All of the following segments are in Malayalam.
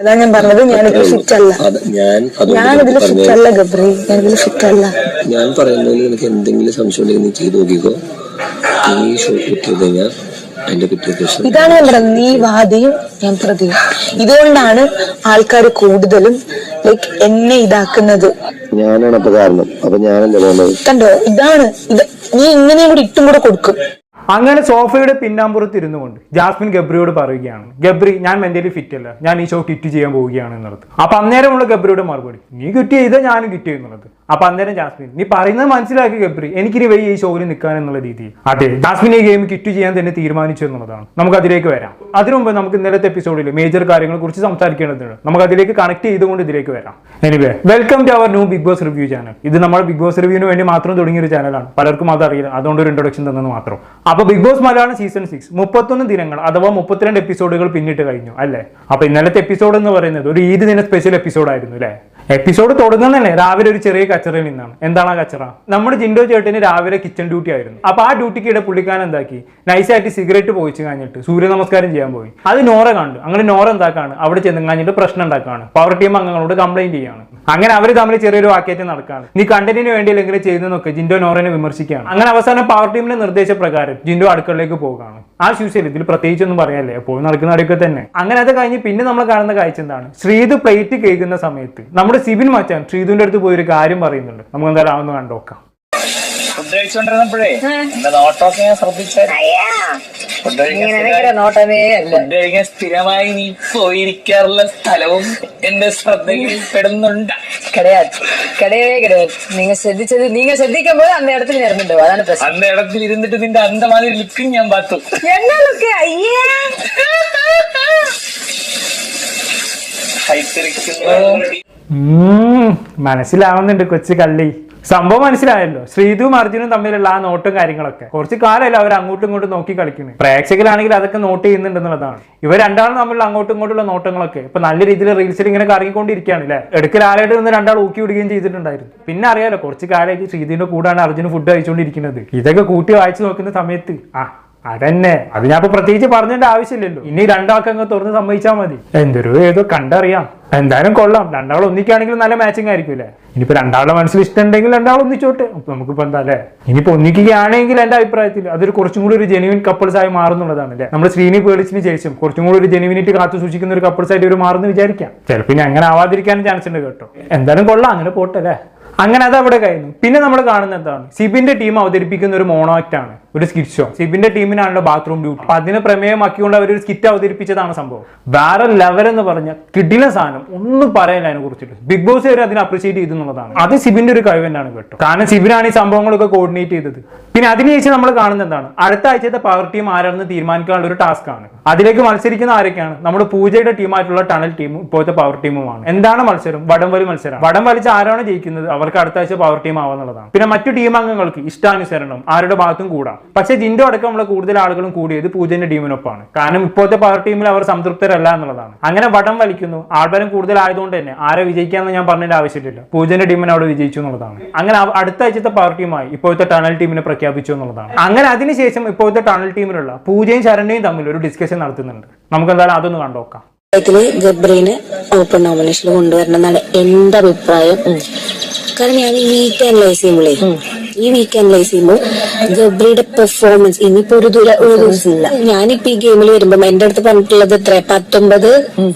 അതാ ഞാൻ പറഞ്ഞത് ഞാനിതിൽ ഫിറ്റ് അല്ല. ഞാൻ ഞാൻ ഫിറ്റ് അല്ല ഗബ്രി. ഫിറ്റ് അല്ല. ഞാൻ പറയുന്നതിൽ നിനക്ക് എന്തെങ്കിലും സംശയം ഉണ്ടെങ്കിൽ നീ ചെയ്ത് നോക്കിക്കോ. നീ ഷോ കിട്ടിയത് കഴിഞ്ഞാൽ അതിന്റെ ഇതാണ് ഞാൻ പറയുന്നത് നീ വാദിയും ഞാൻ പ്രതിയും ഇതുകൊണ്ടാണ് ആൾക്കാർ കൂടുതലും ലൈക്ക് എന്നെ ഇതാക്കുന്നത്. ഞാനാണ് അപ്പൊ കാരണം. അപ്പൊ ഞാനല്ലേ കണ്ടോ? ഇതാണ് ഇത്. നീ ഇങ്ങനെയും കൂടി ഇട്ടും കൂടെ കൊടുക്കും. അങ്ങനെ സോഫയുടെ പിന്നാമ്പുറത്ത് ഇരുന്നു കൊണ്ട് ജാസ്മിൻ ഗബ്രിയോട് പറയുകയാണ് ഗബ്രി ഞാൻ മെന്റലി ഫിറ്റ് അല്ല. ഞാൻ ഈ ഷോ കിറ്റ് ചെയ്യാൻ പോവുകയാണ് എന്നുള്ളത്. അപ്പൊ അന്നേരമുള്ള ഗബ്രിയുടെ മറുപടി നീ കിറ്റ് ചെയ്താൽ ഞാനും കിറ്റ് ചെയ്യുന്നുള്ളത് അപ്പൊ അന്നേരം ജാസ്മിൻ നീ പറയുന്നത് മനസ്സിലാക്കി ഗബ്രി. എനിക്കിനി വയ്യ ഈ ഷോയിൽ നിൽക്കാൻ എന്നുള്ള രീതി അതെ ജാസ്മിൻ ഈ ഗെയിം കിറ്റ് ചെയ്യാൻ തന്നെ തീരുമാനിച്ചു എന്നുള്ളതാണ്. നമുക്ക് അതിലേക്ക് വരാം. അതിനു മുമ്പ് നമുക്ക് ഇന്നലത്തെ എപ്പിസോഡിൽ മേജർ കാര്യങ്ങളെ കുറിച്ച് സംസാരിക്കേണ്ടതുണ്ട്. നമുക്ക് അതിലേക്ക് കണക്ട് ചെയ്തുകൊണ്ട് ഇതിലേക്ക് വരാം. Anyway welcome to our new Big Boss review channel ഇത് നമ്മൾ ബിഗ് ബോസ് റിവ്യൂവിന് വേണ്ടി മാത്രം തുടങ്ങിയ ഒരു ചാനലാണ് പലർക്കും അത് അറിയില്ല. അതുകൊണ്ട് ഒരു ഇൻട്രൊഡക്ഷൻ തന്നെ മാത്രം. അപ്പൊ Big Boss Malayalam season six മുപ്പത്തൊന്ന് ദിനങ്ങൾ അഥവാ മുപ്പത്തിരണ്ട് എപ്പിസോഡുകൾ പിന്നിട്ട് കഴിഞ്ഞു അല്ലേ? അപ്പൊ ഇന്നലത്തെ എപ്പിസോഡ് എന്ന് പറയുന്നത് ഒരു ഈദ് ദിന സ്പെഷ്യൽ എപ്പിസോഡായിരുന്നു അല്ലേ? എപ്പിസോഡ് തുടങ്ങുന്നതന്നെ രാവിലെ ഒരു ചെറിയ കച്ചറയിൽ നിന്നാണ്. എന്താണ് ആ കച്ചറ? നമ്മുടെ ജിൻഡോ ചേട്ടന് രാവിലെ കിച്ചൺ ഡ്യൂട്ടി ആയിരുന്നു. അപ്പൊ ആ ഡ്യൂട്ടിക്കിടെ പുള്ളിക്കാരൻ എന്താക്കി? നൈസായിട്ട് സിഗരറ്റ് പോയിച്ച് കഴിഞ്ഞിട്ട് സൂര്യ നമസ്കാരം ചെയ്യാൻ പോയി. അത് നോറ കണ്ടു. അങ്ങനെ നോറ എന്താക്കാണ്? അവിടെ ചെന്ന് കഴിഞ്ഞിട്ട് പ്രശ്നം ഉണ്ടാക്കാണ്. പവർ ടീം അംഗങ്ങളോട് കംപ്ലൈന്റ് ചെയ്യാണ്. അങ്ങനെ അവർ തമ്മിൽ ചെറിയൊരു വാക്യത്തിൽ നടക്കാണ്. നീ കണ്ടന്റിന് വേണ്ടി അല്ലെങ്കിൽ ചെയ്യുന്നതൊക്കെ ജിൻഡോ നോറനെ വിമർശിക്കുകയാണ്. അങ്ങനെ അവസാനം പവർ ടീമിന്റെ നിർദ്ദേശപ്രകാരം ജിൻഡോ അടുക്കളയിലേക്ക് പോകുകയാണ് ആ ശൂശയിൽ ഇതിൽ പ്രത്യേകിച്ചൊന്നും പറയാല്ലേ എപ്പോഴും നടക്കുന്ന അടിയൊക്കെ തന്നെ. അങ്ങനെ അത് കഴിഞ്ഞ് പിന്നെ നമ്മൾ കാണുന്ന കാഴ്ച എന്താണ്? ശ്രീത് പ്ലേറ്റ് കേൾക്കുന്ന സമയത്ത് നമ്മുടെ നമ്മുടെ സിബിൻ മാറ്റാൻ ശ്രീതുവിന്റെ അടുത്ത് പോയി ഒരു കാര്യം പറയുന്നുണ്ട്. നമുക്ക് എന്തായാലും അതൊന്ന് കണ്ടോക്കാം ഫുഡ് സ്ഥിരമായി നീ പോയിരിക്കാറുള്ള സ്ഥലവും എന്റെ ശ്രദ്ധയിൽ പെടുന്നുണ്ട്. നിങ്ങൾ ശ്രദ്ധിച്ചത് നിങ്ങൾ ശ്രദ്ധിക്കുമ്പോൾ അന്ന ഇടത്തിൽ നിറഞ്ഞിട്ടോ അതാണ് അന്ന ഇടത്തിൽ ഇരുന്നിട്ട് നിന്റെ അന്തമാതിരി ലുക്കും ഞാൻ പാത്തു. എന്നാ ലുക്ക്? അയ്യേ. ഹൈത്തിരിക്കുന്നു മനസ്സിലാവുന്നുണ്ട് കൊച്ചു കള്ളി. സംഭവം മനസ്സിലായല്ലോ. ശ്രീതുവും അർജുനും തമ്മിലുള്ള ആ നോട്ടും കാര്യങ്ങളൊക്കെ. കുറച്ച് കാലമല്ല അവർ അങ്ങോട്ടും ഇങ്ങോട്ടും നോക്കി കളിക്കുന്നത് പ്രേക്ഷകരാണെങ്കിൽ അതൊക്കെ നോട്ട് ചെയ്യുന്നുണ്ടെന്നുള്ളതാണ്. ഇവർ രണ്ടാളും തമ്മിലുള്ള അങ്ങോട്ടും ഇങ്ങോട്ടുള്ള നോട്ടങ്ങളൊക്കെ ഇപ്പൊ നല്ല രീതിയിൽ റീൽസിൽ ഇങ്ങനെ കറങ്ങിക്കൊണ്ടിരിക്കുകയാണ് അല്ലേ? എടുക്കൽ ആരായിട്ട് നിന്ന് രണ്ടാൾ ഊക്കി വിടുകയും ചെയ്തിട്ടുണ്ടായിരുന്നു. പിന്നെ അറിയാലോ കുറച്ച് കാലമായിട്ട് ശ്രീതുവിന്റെ കൂടാണ് അർജുന് ഫുഡ് കഴിച്ചുകൊണ്ടിരിക്കുന്നത് ഇതൊക്കെ കൂട്ടി വായിച്ചു നോക്കുന്ന സമയത്ത് ആ അതന്നെ. അത് ഞാൻ ഇപ്പൊ പ്രത്യേകിച്ച് പറഞ്ഞതിന്റെ ആവശ്യമില്ലല്ലോ. ഇനി രണ്ടാൾക്കങ്ങ് തുറന്ന് സമ്മതിച്ചാൽ മതി. എന്തൊരു ഏതോ കണ്ടറിയാം. എന്തായാലും കൊള്ളാം. രണ്ടാൾ ഒന്നിക്കാണെങ്കിൽ നല്ല മാച്ചിങ് ആയിരിക്കും ഇനിയിപ്പോ രണ്ടാളുടെ മനസ്സിൽ ഇഷ്ടമുണ്ടെങ്കിൽ രണ്ടാൾ ഒന്നിച്ചോട്ടെ. അപ്പൊ നമുക്കിപ്പോ എന്താ അല്ലേ? ഇനിയിപ്പോ ഒന്നിക്കുകയാണെങ്കിൽ എന്റെ അഭിപ്രായത്തിൽ അതൊരു കുറച്ചും കൂടി ഒരു ജെനുവിൻ കപ്പിൾസ് ആയി മാറുന്നുള്ളതാണ് അല്ലേ? നമ്മുടെ ശ്രീനി പേളിച്ചിന് ശേഷം കുറച്ചും കൂടി ഒരു ജെനുവിനിറ്റി കാത്തു സൂക്ഷിക്കുന്ന ഒരു കപ്പിൾസ് ആയിട്ട് ഒരു മാറുന്നു വിചാരിക്കാം. ചിലപ്പോൾ ഇനി അങ്ങനെ ആവാതിരിക്കാനും ചാൻസ് ഉണ്ട് കേട്ടോ. എന്തായാലും കൊള്ളാം. അങ്ങനെ പോട്ടെ അല്ലേ? അങ്ങനെ അത് അവിടെ കഴിഞ്ഞു. പിന്നെ നമ്മൾ കാണുന്ന എന്താണ്? സിബിന്റെ ടീം അവതരിപ്പിക്കുന്ന ഒരു മോണോ ആക്ട് ആണ്. ഒരു സ്കിറ്റ് ഷോ സിബിന്റെ ടീമിനാണല്ലോ ബാത്റൂം ഡ്യൂട്ടി അപ്പൊ അതിനെ പ്രമേയമാക്കിക്കൊണ്ട് അവർ ഒരു സ്കിറ്റ് അവതരിപ്പിച്ചതാണ് സംഭവം. വേറെ ലെവൽ എന്ന് പറഞ്ഞ കിടില സാധനം ഒന്നും പറയാനില്ല അതിനെ കുറിച്ചിട്ട്. ബിഗ് ബോസ് വരെ അതിനെ അപ്രീഷിയേറ്റ് ചെയ്തു എന്നുള്ളതാണ്. അത് സിബിന്റെ ഒരു കഴിവ് തന്നെയാണ് കേട്ടോ. കാരണം സിബിനാണ് ഈ സംഭവങ്ങളൊക്കെ കോർഡിനേറ്റ് ചെയ്തത്. പിന്നെ അതിനുശേഷം നമ്മൾ കാണുന്നത് എന്താണ്? അടുത്ത ആഴ്ചത്തെ പവർ ടീം ആരാണെന്ന് തീരുമാനിക്കാനുള്ള ഒരു ടാസ്ക് ആണ്. അതിലേക്ക് മത്സരിക്കുന്ന ആരൊക്കെയാണ്? നമ്മുടെ പൂജയുടെ ടീമായിട്ടുള്ള ടണൽ ടീമും ഇപ്പോഴത്തെ പവർ ടീമുമാണ് എന്താണ് മത്സരം? വടംവലി മത്സരം വടം വലിച്ച് ആരാണ് ജയിക്കുന്നത് അവർക്ക് അടുത്ത ആഴ്ച പവർ ടീം ആവാന്നുള്ളതാണ്. പിന്നെ മറ്റു ടീം അംഗങ്ങൾക്ക് ഇഷ്ടാനുസരണം ആരുടെ ഭാഗത്തും കൂടാം. പക്ഷേ ജിൻഡോ അടക്കമുള്ള കൂടുതൽ ആളുകളും കൂടിയത് പൂജന്റെ ടീമിനൊപ്പമാണ്. കാരണം ഇപ്പോഴത്തെ പവർ ടീമിൽ അവർ സംതൃപ്തരല്ല എന്നുള്ളതാണ്. അങ്ങനെ വടം വലിക്കുന്നു. ആൾബലം കൂടുതൽ ആയതുകൊണ്ട് തന്നെ ആരെ വിജയിക്കാന്ന് ഞാൻ പറഞ്ഞതിന്റെ ആവശ്യമില്ല. പൂജന്റെ ടീമിനെ അവിടെ വിജയിച്ചു എന്നുള്ളതാണ്. അങ്ങനെ അടുത്ത ആഴ്ചത്തെ പവർ ടീമായി ഇപ്പോഴത്തെ ടണൽ ടീമിനെ പ്രഖ്യാപിച്ചു എന്നുള്ളതാണ്. അങ്ങനെ അതിനുശേഷം ഇപ്പോഴത്തെ ടണൽ ടീമിലുള്ള പൂജയും ശരണ്യയും തമ്മിൽ ഒരു ഡിസ്കഷൻ നടത്തുന്നുണ്ട്. നമുക്ക് എന്തായാലും അതൊന്ന് കണ്ടോക്കാം ഇതിൽ ഗബ്രീനെ ഓപ്പൺ നോമിനേഷനിൽ കൊണ്ടുവരണം എന്നാണ് എന്റെ അഭിപ്രായം. കാരണം ഞാൻ വീക്ക് അനലൈസ് ചെയ്യുമ്പോഴേ ഈ വീക്ക് അനലൈസ് ചെയ്യുമ്പോൾ ഗബ്രിയുടെ പെർഫോമൻസ് ഇനിയിപ്പോ ഒരു ദൂര ഒരു ദിവസം ഞാനിപ്പോ ഈ ഗെയിമിൽ വരുമ്പോ എന്റെ അടുത്ത് പറഞ്ഞിട്ടുള്ളത് എത്ര പത്തൊമ്പത്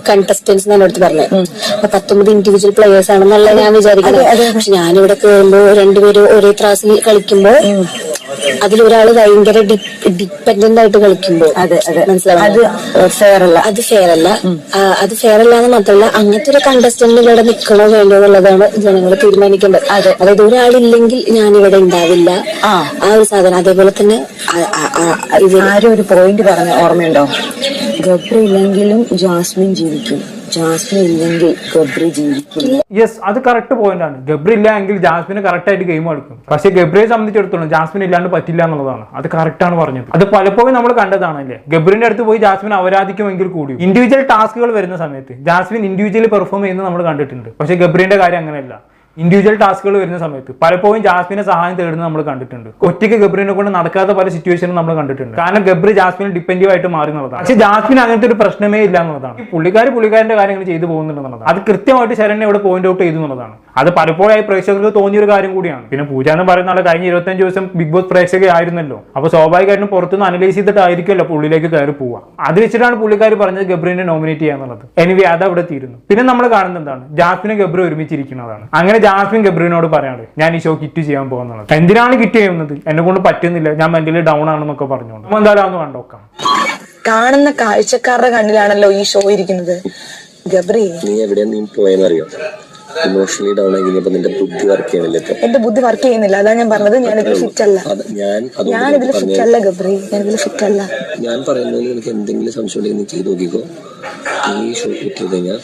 കണ്ടസ്റ്റൻസ് എന്നെ അടുത്ത് പറഞ്ഞത് അപ്പൊ പത്തൊമ്പത് ഇൻഡിവിജ്വൽ പ്ലേയേഴ്സ് ആണെന്നല്ല ഞാൻ വിചാരിക്കുന്നത് പക്ഷെ ഞാനിവിടെ കയറുമ്പോ രണ്ടുപേരും ഒരേ ത്രാസിൽ കളിക്കുമ്പോ അതിലൊരാൾ ഭയങ്കര ഡിപ്പെൻഡന്റ് ആയിട്ട് കളിക്കുമ്പോൾ അതെ, അതെ. മനസ്സിലാവും അത് ഫെയർ അല്ല. അത് ഫെയർ അല്ല. അത് ഫെയർ അല്ല എന്ന് മാത്രമല്ല അങ്ങനത്തെ ഒരു കണ്ടസ്റ്റന്റ് ഇവിടെ നിൽക്കണോ വേണ്ടോ എന്നുള്ളതാണ് ജനങ്ങൾ തീരുമാനിക്കേണ്ടത്. അതെ. അതായത് ഒരാളില്ലെങ്കിൽ ഞാൻ ഇവിടെ ഉണ്ടാവില്ല. ആ. ഒരു സാധനം. അതേപോലെ തന്നെ ആരും ഒരു പോയിന്റ് പറഞ്ഞ ഓർമ്മയുണ്ടോ? ഗബ്രി ഇല്ലെങ്കിലും ജാസ്മിൻ ജീവിക്കും. ജാസ്മിൻ യെസ് അത് കറക്റ്റ് പോയിന്റ് ആണ്. ഗബ്രി ഇല്ല എങ്കിൽ ജാസ്മിന് കറക്റ്റ് ആയിട്ട് ഗെയിം കളിക്കും. പക്ഷെ ഗബ്രിയെ സംബന്ധിച്ചിടത്തോളം ജാസ്മിൻ ഇല്ലാണ്ട് പറ്റില്ല എന്നുള്ളതാണ്. അത് കറക്റ്റ് ആണ് പറഞ്ഞത്. അത് പലപ്പോഴും നമ്മൾ കണ്ടതാണ് കണ്ടതാണല്ലേ? ഗബ്രിന്റെ അടുത്ത് പോയി ജാസ്മിൻ അവരാധിക്കുമെങ്കിൽ കൂടി ഇൻഡിവിജ്വൽ ടാസ്കുകൾ വരുന്ന സമയത്ത് ജാസ്മിൻ ഇൻഡിവിജ്വലി പെർഫോം ചെയ്യുന്നത് നമ്മൾ കണ്ടിട്ടുണ്ട്. പക്ഷെ ഗബ്രിന്റെ കാര്യം അങ്ങനെയല്ല. ഇൻഡിവിജ്വൽ ടാസ്കുകൾ വരുന്ന സമയത്ത്. പലപ്പോഴും ജാസ്മിനെ സഹായം തേടുന്നത് നമ്മൾ കണ്ടിട്ടുണ്ട്. ഒറ്റയ്ക്ക് ഗബ്രിനെ കൊണ്ട് നടക്കാത്ത പല സിറ്റുവേഷനും നമ്മൾ കണ്ടിട്ടുണ്ട്. കാരണം ഗബ്രി ജാസ്മിന് ഡിപ്പെൻഡീവ് ആയിട്ട് മാറി എന്നുള്ളതാണ്. പക്ഷേ ജാസ്മിൻ അങ്ങനത്തെ ഒരു പ്രശ്നമേ ഇല്ല എന്നുള്ളതാണ്. പുള്ളിക്കാർ പുള്ളിക്കാരന്റെ കാര്യങ്ങൾ ചെയ്തു പോകുന്നുണ്ടെന്നുള്ളതാണ് അത് കൃത്യമായിട്ട് ശരണ്യ ഇവിടെ പോയിന്റ് ഔട്ട് ചെയ്തു എന്നുള്ളതാണ്. അത് പലപ്പോഴായി പ്രേക്ഷകർക്ക് തോന്നിയൊരു കാര്യം കൂടിയാണ്. പിന്നെ പൂജ എന്ന് പറയുന്ന ആൾ കഴിഞ്ഞ ഇരുപത്തഞ്ച് ദിവസം ബിഗ് ബോസ് പ്രേക്ഷകർ ആയിരുന്നല്ലോ അപ്പൊ സ്വാഭാവികമായിട്ടും പുറത്തുനിന്ന് അനലൈസ് ചെയ്തിട്ടായിരിക്കുമല്ലോ പുള്ളിയിലേക്ക് കയറി പോവുക. അത് വെച്ചിട്ടാണ് പുള്ളിക്കാർ പറഞ്ഞത് ഗബ്രിനെ നോമിനേറ്റ് ചെയ്യാന്നുള്ളത് എനിവി അത് അവിടെ തീരുന്നു. പിന്നെ നമ്മൾ കാണുന്നത് എന്താണ്? ജാസ്മിനും ഗബ്രി ഒരുമിച്ചിരിക്കുന്നതാണ്. അങ്ങനെ ജാസ്മിൻ ഗബ്രുവിനോട് പറയാണ് ഞാൻ ഈ ഷോ കിറ്റ് ചെയ്യാൻ പോകുന്നത് എന്തിനാണ് കിറ്റ് ചെയ്യുന്നത്? എന്നെ കൊണ്ട് പറ്റുന്നില്ല. ഞാൻ മെന്റലി ഡൗൺ ആണെന്നൊക്കെ പറഞ്ഞോണ്ട് അപ്പൊ എന്തായാലും അന്ന് കണ്ടോക്കാം കാണുന്ന കാഴ്ചക്കാരുടെ കണ്ണിലാണല്ലോ ഈ ഷോ ഇരിക്കുന്നത്. ഗബ്രി. നീ എവിടെയാ നീ പോയെന്നറിയോ? ഇമോഷണലി ഡൗൺ ആയി കഴിഞ്ഞപ്പോ നിന്റെ ബുദ്ധി വർക്ക് ചെയ്യണില്ല ഇപ്പൊ എന്റെ ബുദ്ധി വർക്ക് ചെയ്യുന്നില്ല. അതാ ഞാൻ പറഞ്ഞത്. ഞാൻ ഇതിൽ ഫിറ്റ് അല്ല. അത് ഞാൻ ഞാൻ ഇതിൽ ഫിറ്റ് അല്ല ഗബ്രി. ഞാൻ ഇതിൽ ഫിറ്റ് അല്ല. ഞാൻ പറയുന്നതിൽ നിനക്ക് എന്തെങ്കിലും സംശയം ഉണ്ടെങ്കിൽ നീ ചെയ്ത് നോക്കിക്കോ. ഈ ഷോ കിറ്റ് ചെയ്ത് കഴിഞ്ഞാൽ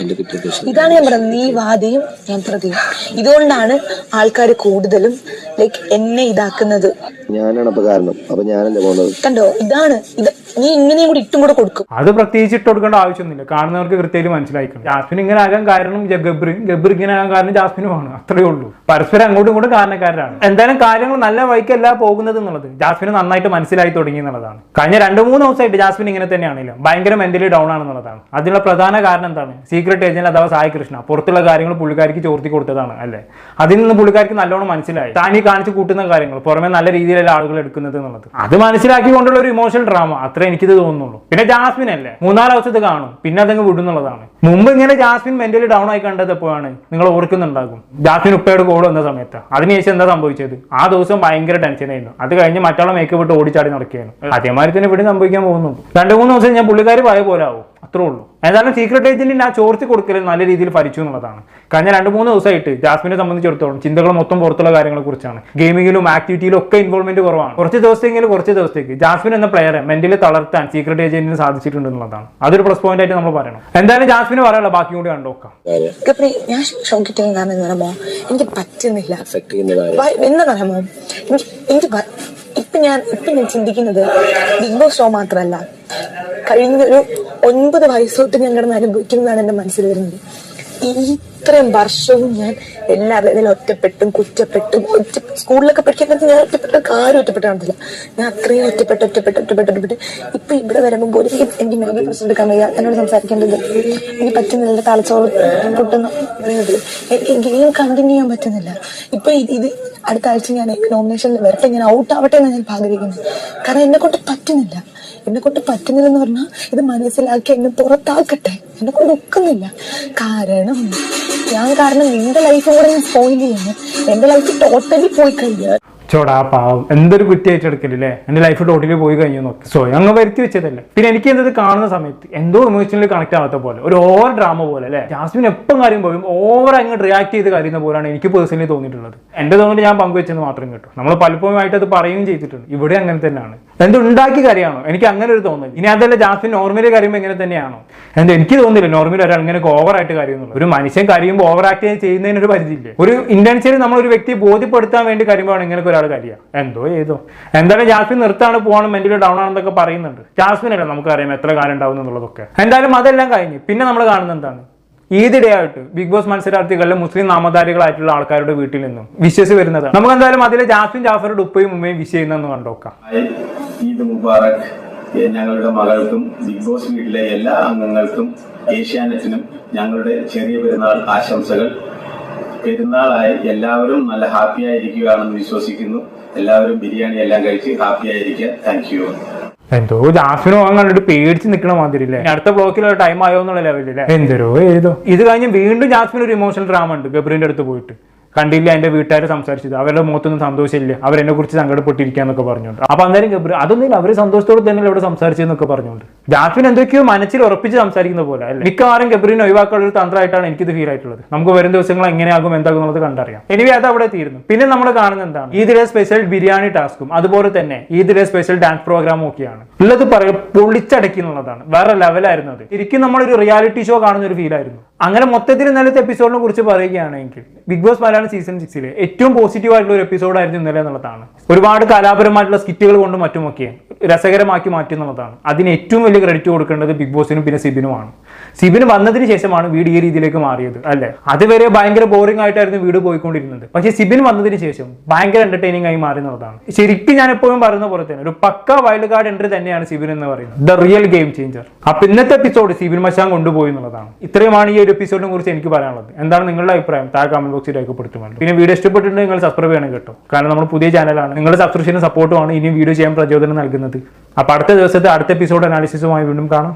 എന്റെ പിറ്റേ ദിവസം ഇതാണ് ഞാൻ പറഞ്ഞത്. നീ വാദിയും ഞാൻ പ്രതിയും. ഇതുകൊണ്ടാണ് ആൾക്കാർ കൂടുതലും ലൈക്ക് എന്നെ ഇതാക്കുന്നത്. ഞാനാണ് അപ്പൊ കാരണം. അപ്പൊ ഞാനല്ലേ പോകുന്നത് കണ്ടോ? ഇതാണ്. ഇത് നീ ഇങ്ങനെയും കൂടി ഇട്ടും കൂടെ കൊടുക്കും. അത് പ്രത്യേകിച്ച് ഇട്ട് കൊടുക്കേണ്ട ആവശ്യമൊന്നുമില്ല. കാണുന്നവർക്ക് കൃത്യമായിട്ട് മനസ്സിലായിക്കണം. ജാസ്മിൻ ഇങ്ങനെ ആകാൻ കാരണം ഗബ്രി ഗബ്രി ഇങ്ങനെ ആകാൻ കാരണം ജാസ്മിനുമാണ്. അത്രേ ഉള്ളൂ. പരസ്പരം അങ്ങോട്ടും ഇങ്ങോട്ടും കാരണക്കാരാണ്. എന്തായാലും കാര്യങ്ങൾ നല്ല വഴിക്കല്ല പോകുന്നത് എന്നുള്ളത് ജാസ്മിന് നന്നായിട്ട് മനസ്സിലായി തുടങ്ങി എന്നുള്ളതാണ്. കഴിഞ്ഞ രണ്ട് മൂന്ന് ദിവസമായിട്ട് ജാസ്മിൻ ഇങ്ങനെ തന്നെയാണല്ലോ. ഭയങ്കര മെന്റലി ഡൗൺ ആണെന്നുള്ളതാണ് അതിനുള്ള പ്രധാന കാരണം എന്താണ്? സീക്രട്ട് ഏജന്റ് അഥവാ സായി കൃഷ്ണ. പുറത്തുള്ള കാര്യങ്ങൾ പുള്ളിക്കാരിക്ക് ചോർത്തി കൊടുത്തതാണ് അല്ലേ? അതിൽ നിന്ന് പുള്ളിക്കാർക്ക് നല്ലോണം മനസ്സിലായി. താൻ ഈ കാണിച്ച് കൂട്ടുന്ന കാര്യങ്ങൾ പുറമെ നല്ല രീതിയിലല്ല ആളുകൾ എടുക്കുന്നത് എന്നുള്ളത്. അത് മനസ്സിലാക്കിക്കൊണ്ടുള്ള ഒരു ഇമോഷണൽ ഡ്രാമ അത്ര എനിക്കിത് തോന്നുന്നുള്ളൂ. പിന്നെ ജാസ്മിൻ അല്ലേ മൂന്നാൽ ഇത് കാണും പിന്നെ അതങ്ങ് വിടുന്നുള്ളതാണ്. മുമ്പ് ഇങ്ങനെ ജാസ്മിൻ മെന്റലി ഡൗൺ ആയി കണ്ടത് എപ്പോഴാണ്? നിങ്ങൾ ഓർക്കുന്നുണ്ടാകും. ജാസ്മിൻ ഉപ്പയുടെ കോൾ വന്ന സമയത്ത്. അതിനുശേഷം എന്താ സംഭവിച്ചത്? ആ ദിവസം ഭയങ്കര ടെൻഷനായിരുന്നു അത് കഴിഞ്ഞ് മറ്റാളെ മേക്കപ്പ് ഇട്ട് ഓടിച്ചാടി നടക്കുകയാണ്. അതേമാതിരി തന്നെ ഇവിടെ സംഭവിക്കാൻ പോകുന്നുണ്ട്. രണ്ടു മൂന്ന് ദിവസം ഞാൻ പുള്ളിക്കാർ പോയ പോലെ ആവും അത്രേ ഉള്ളൂ. എന്തായാലും സീക്രട്ട് ഏജന്റിന് ആ ചോർത്തി കൊടുക്കൽ നല്ല രീതിയിൽ ഫലിച്ചു എന്നുള്ളതാണ്. കഴിഞ്ഞ രണ്ട് മൂന്ന് ദിവസമായിട്ട് ജാസ്മിനെ സംബന്ധിച്ചിടത്തോളം ചിന്തകൾ മൊത്തം പുറത്തുള്ള കാര്യങ്ങളെ കുറിച്ചാണ്. ഗെയിമിങ്ങിലും ആക്ടിവിറ്റിയിലും ഒക്കെ ഇൻവോൾവ്മെന്റ് കുറവാണ്. കുറച്ച് ദിവസത്തേക്കെങ്കിലും കുറച്ച് ദിവസത്തേക്ക് ജാസ്മിൻ എന്ന പ്ലെയറെ മെന്റലി തളർത്താൻ സീക്രട്ട് ഏജന്റിന് സാധിച്ചിട്ടുണ്ട് എന്നുള്ളതാണ്. അതൊരു പ്ലസ് പോയിന്റ് ആയിട്ട് നമ്മൾ പറയണം. എന്തായാലും ജാസ്മിന് പറയാനുള്ള ബാക്കി കൂടി കണ്ടോക്കാം ഞാൻ പറയുമ്പോ എനിക്ക് പറ്റുന്നില്ല. എനിക്ക് ഇപ്പൊ ഞാൻ ഇപ്പൊ ഞാൻ ചിന്തിക്കുന്നത് ബിഗ് ബോസ് ഷോ മാത്രമല്ല. കഴിഞ്ഞൊരു ഒൻപത് വയസ്സോട്ട് ഞാൻ കിടന്ന് അനുഭവിക്കുന്നതാണ് എന്റെ മനസ്സിൽ വരുന്നത്. ഇത്രയും വർഷവും ഞാൻ എല്ലാവരും ഒറ്റപ്പെട്ടും കുറ്റപ്പെട്ടും ഒറ്റ സ്കൂളിലൊക്കെ പഠിക്കാൻ ഞാൻ ഒറ്റപ്പെട്ട കാര്യം ഒറ്റപ്പെട്ട് ഞാൻ അത്രയും ഒറ്റപ്പെട്ട് ഒറ്റപ്പെട്ട് ഒറ്റപ്പെട്ട് ഒറ്റപ്പെട്ട്. ഇപ്പൊ ഇവിടെ വരുമ്പോൾ പോലും എനിക്ക് മെഡിക്കൽ പ്രശ്നം എടുക്കാൻ വയ്യ. എന്നോട് സംസാരിക്കേണ്ടത് എനിക്ക് പറ്റുന്നില്ല തലച്ചോറ് പൊട്ടുന്ന. പറയുന്നത് എനിക്ക് ഗെയിം കണ്ടിന്യൂ ചെയ്യാൻ പറ്റുന്നില്ല. ഇപ്പൊ ഇത് അടുത്ത ആഴ്ച ഞാൻ നോമിനേഷനിൽ വരട്ടെ ഞാൻ ഔട്ട് ആവട്ടെ എന്ന് ഞാൻ ആഗ്രഹിക്കുന്നത്. കാരണം എന്നെ കൊണ്ട് പറ്റുന്നില്ല. എന്നെ കൊണ്ട് പറ്റുന്നില്ലെന്ന് പറഞ്ഞാൽ ഇത് മനസ്സിലാക്കി എന്നെ പുറത്താക്കട്ടെ. എന്നെ കൊണ്ട് ഒക്കുന്നില്ല. കാരണം ഞാൻ കാരണം നിന്റെ ലൈഫ് കൂടെ ഞാൻ സ്പോയിൽ ചെയ്യുന്നു. എന്റെ ലൈഫ് ടോട്ടലി പോയി കഴിഞ്ഞു ചോടാ പാവം. എന്തൊരു കുറ്റി ഏറ്റെടുക്കലില്ലേ? എന്റെ ലൈഫ് ടോട്ടലി പോയി കഴിഞ്ഞു നോക്കി സോ അങ്ങ് വരുത്തി വെച്ചതല്ലേ. പിന്നെ എനിക്ക് എന്തത് കാണുന്ന സമയത്ത് എന്തോ ഇമോഷണലി കണക്ട് ആവാത്ത പോലെ ഒരു ഓവർ ഡ്രാമ പോലെ അല്ലേ? ജാസ്മിൻ എപ്പം കാര്യം പോയും ഓവർ അങ്ങോട്ട് റിയാക്ട് ചെയ്ത് കാര്യം പോലാണ് എനിക്ക് പേഴ്സണലി തോന്നിയിട്ടുള്ളത്. എന്റെ തോന്നിട്ട് ഞാൻ പങ്കുവെച്ചെന്ന് മാത്രം കേട്ടു. നമ്മൾ പലപ്പോഴുമായിട്ട് അത് പറയുകയും ചെയ്തിട്ടുണ്ട്. ഇവിടെ അങ്ങനെ തന്നെയാണ്. എന്ത് ഉണ്ടാക്കി കാര്യമാണോ? എനിക്ക് അങ്ങനെ ഒരു തോന്നൽ. ഇനി അതല്ല ജാസ്മിൻ നോർമലി കാര്യം എങ്ങനെ തന്നെയാണോ? എന്താ എനിക്ക് തോന്നില്ല. നോർമലി ഒരാൾ ഇങ്ങനെ ഓവർ ആയിട്ട് കാര്യം ഒരു മനുഷ്യൻ കാര്യം ഓവർ ആക്ട് ചെയ്യുന്നതിന് ഒരു പരിധിയില്ലേ? ഒരു ഇന്റൻഷനിൽ നമ്മൾ ഒരു വ്യക്തിയെ ബോധ്യപ്പെടുത്താൻ വേണ്ടി കാര്യമാണ് ഇങ്ങനെ ഇങ്ങനെയൊക്കെ ഒരാൾ കരയുക എന്തോ ചെയ്തോ എന്തായാലും ജാസ്മിൻ നിർത്താണ് പോകണം മെന്റലി ഡൗൺ ആണെന്നൊക്കെ പറയുന്നുണ്ട്. ജാസ്മിൻ അല്ല നമുക്കറിയാം എത്ര കാലം ഉണ്ടാവും എന്നുള്ളതൊക്കെ. എന്തായാലും അതെല്ലാം കഴിഞ്ഞ്. പിന്നെ നമ്മൾ കാണുന്നത് എന്താണ്? ആയിട്ട് ബിഗ് ബോസ് മത്സരാർത്ഥികളിലെ മുസ്ലിം നാമധാരികളായിട്ടുള്ള ആൾക്കാരുടെ വീട്ടിൽ നിന്നും വിശ്വസ് വരുന്നത് നമുക്ക് എന്തായാലും അതിലെ ജാസ്മിൻ ജാഫറുടെ ഉപ്പയും ഉമ്മയും വിഷ് ചെയ്യുന്നതെന്ന് കണ്ടോക്കാം ഈദ് മുബാറക്. ഞങ്ങളുടെ മകൾക്കും ബിഗ് ബോസ് വീട്ടിലെ എല്ലാ അംഗങ്ങൾക്കും ഏഷ്യാനെറ്റിനും ഞങ്ങളുടെ ചെറിയ പെരുന്നാൾ ആശംസകൾ. പെരുന്നാളായി എല്ലാവരും നല്ല ഹാപ്പി ആയിരിക്കുകയാണെന്ന് വിശ്വസിക്കുന്നു. എല്ലാവരും ബിരിയാണി എല്ലാം കഴിച്ച് ഹാപ്പി ആയിരിക്കുക. താങ്ക് യു എന്തോ ജാസ്മിനോ കണ്ടിട്ട് പേടിച്ച് നിൽക്കണ മാതിരി അല്ലേ ഇനി അടുത്ത ബ്ലോക്കിലുള്ള ടൈം ആയോ എന്നുള്ള ലെവലില്ലേ എന്തോ ഏതോ. ഇത് കഴിഞ്ഞ് വീണ്ടും ജാസ്മിൻ ഒരു ഇമോഷണൽ ഡ്രാമ ഉണ്ട് ഗബ്രീന്റെ അടുത്ത് പോയിട്ട്. കണ്ടില്ല എന്റെ വീട്ടുകാർ സംസാരിച്ചത്. അവരുടെ മുഖത്തൊന്നും സന്തോഷമില്ല. അവരെന്നെ കുറിച്ച് സങ്കടപ്പെട്ടിരിക്കാന്നൊക്കെ പറഞ്ഞുകൊണ്ട്. അപ്പൊ അന്നേരം ഗബ്രി അതൊന്നും അവർ സന്തോഷത്തോടെ തന്നെ ഇവിടെ സംസാരിച്ചതെന്നൊക്കെ പറഞ്ഞുകൊണ്ട്. ജാഫിൻ എന്തൊക്കെയോ മനസ്സിൽ ഉറപ്പിച്ച് സംസാരിക്കുന്ന പോലെ അല്ലേ? മിക്കവാറും ഗബ്രീനെ ഒഴിവാക്കാനുള്ള ഒരു തന്ത്രമായിട്ടാണ് എനിക്കിത് ഫീൽ ആയിട്ടുള്ളത്. നമുക്ക് വരും ദിവസങ്ങൾ എങ്ങനെയാകും എന്താകും എന്നുള്ളത് കണ്ടറിയാം. എനിവേ അത് അവിടെ തീരുന്നു. പിന്നെ നമ്മൾ കാണുന്ന എന്താണ്? ഈദിലെ സ്പെഷ്യൽ ബിരിയാണി ടാസ്കും അതുപോലെ തന്നെ ഈദിലെ സ്പെഷ്യൽ ഡാൻസ് പ്രോഗ്രാമും ഒക്കെയാണ്. ഉള്ളത് പറയും പൊളിച്ചടക്കി എന്നുള്ളതാണ്. വേറെ ലെവലായിരുന്നു അത്. ശരിക്കും നമ്മളൊരു റിയാലിറ്റി ഷോ കാണുന്ന ഒരു ഫീൽ ആയിരുന്നു. അങ്ങനെ മൊത്തത്തിൽ ഇന്നലത്തെ എപ്പിസോഡിനെ കുറിച്ച് പറയുകയാണെങ്കിൽ ബിഗ് ബോസ് മലയാളം സീസൺ സിക്സിലെ ഏറ്റവും പോസിറ്റീവ് ആയിട്ടുള്ള ഒരു എപ്പിസോഡായിരുന്നു ഇന്നലെ എന്നുള്ളതാണ്. ഒരുപാട് കലാപരമായിട്ടുള്ള സ്കിറ്റുകൾ കൊണ്ടും മറ്റുമൊക്കെ രസകരമാക്കി മാറ്റി എന്നുള്ളതാണ്. അതിന് ഏറ്റവും വലിയ ക്രെഡിറ്റ് കൊടുക്കേണ്ടത് ബിഗ് ബോസിനും പിന്നെ സിബിനുമാണ്. സിബിന് വന്നതിന് ശേഷമാണ് വീട് ഈ രീതിയിലേക്ക് മാറിയത് അല്ലെ? അതുവരെ ഭയങ്കര ബോറിംഗ് ആയിട്ടായിരുന്നു വീട് പോയിക്കൊണ്ടിരുന്നത്. പക്ഷേ സിബിൻ വന്നതിന് ശേഷം ഭയങ്കര എന്റർടൈനിങ് ആയി മാറി എന്നുള്ളതാണ്. ശരിക്കും ഞാൻ എപ്പോഴും പറയുന്ന പോലെ തന്നെ ഒരു പക്ക വൈൽഡ് കാർഡ് എൻട്രി തന്നെയാണ് സിബിൻ എന്ന് പറയുന്നത്. ദ റിയൽ ഗെയിം ചേഞ്ചർ അപ്പൊ ഇന്നത്തെ എപ്പിസോഡ് സിബിൻ മച്ചാൻ കൊണ്ടുപോയി എന്നുള്ളതാണ്. ഇത്രയുമാണ് ഈ ഒരു എപ്പിസോഡിനെ കുറിച്ച് എനിക്ക് പറയാനുള്ളത്. എന്താണ് നിങ്ങളുടെ അഭിപ്രായം? താഴെ കമന്റ് ബോക്സിൽ രേഖപ്പെടുത്തുമല്ലോ പിന്നെ വീഡിയോ ഇഷ്ടപ്പെട്ടിട്ടുണ്ടെങ്കിൽ നിങ്ങൾ സബ്സ്ക്രൈബ് ചെയ്യണം കേട്ടോ. കാരണം നമ്മൾ പുതിയ ചാനലാണ് നിങ്ങളുടെ സബ്സ്ക്രിപ്ഷനും സപ്പോർട്ടുമാണ് ഇനി വീഡിയോ ചെയ്യാൻ പ്രചോദനം നൽകുന്നത്. അപ്പോൾ അടുത്ത ദിവസത്തെ അടുത്ത എപ്പിസോഡ് അനാലിസിസുമായി വീണ്ടും കാണാം.